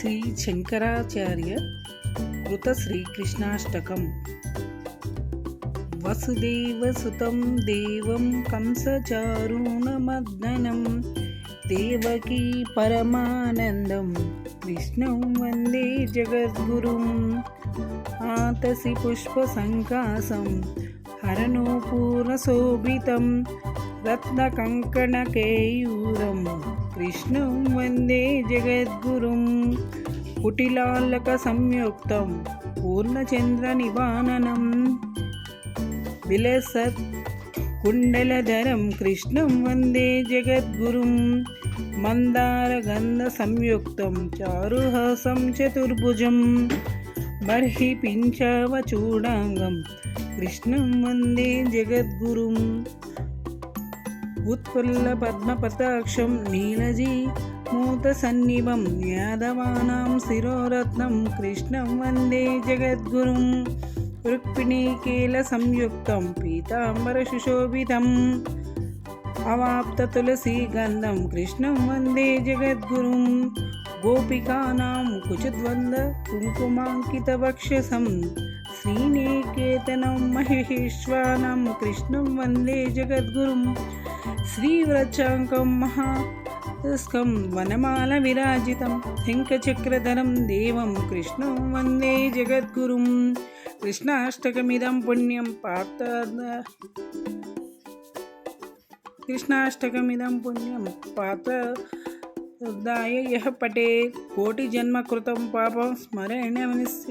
శ్రీ శంకరాచార్య కృత శ్రీకృష్ణాష్టకం వసుదేవసుతం దేవం కంసచారుణమర్దనం దేవకీ పరమానందం విష్ణుం వందే జగద్గురుం. ఆతసి పుష్పసంకాసం హరణూపూర్ణశోభితం రత్నకంకణకేయూరం కృష్ణం వందే జగద్గురుం. కుటిలాలక సంయుక్తం పూర్ణచంద్ర నివాననం. విలసత్ కుండలధరం కృష్ణం వందే జగద్గురుం. మందారగంధ సంయుక్తం చారుహాసం చతుర్భుజం. బర్హి పించవ చూడాంగం కృష్ణం వందే జగద్గురుం. ఉత్ఫుల్ల పద్మపతాక్షం నీలజీ మూతసన్నిభం యాదవానాం శిరోరత్నం కృష్ణం వందే జగద్గురుం రుక్మిణీకేల సంయుక్తం పీతాంబర సుశోభితం అవాప్త తులసీ గంధం కృష్ణం వందే జగద్గురుం గోపికానాం కుచద్వంద కుంకుమాంకిత వక్షసం శ్రీనికేతనం మహేశ్వానం కృష్ణం వందే జగద్గురుం శ్రీవ్రచాంకం మహాస్కం వనమాల విరాజితం శంఖచక్రధరం దేవం కృష్ణం వందే జగద్గురుం కృష్ణాష్టకమిదం యహ పటే కోటి జన్మ కృతం పాపం స్మరణమనిస్య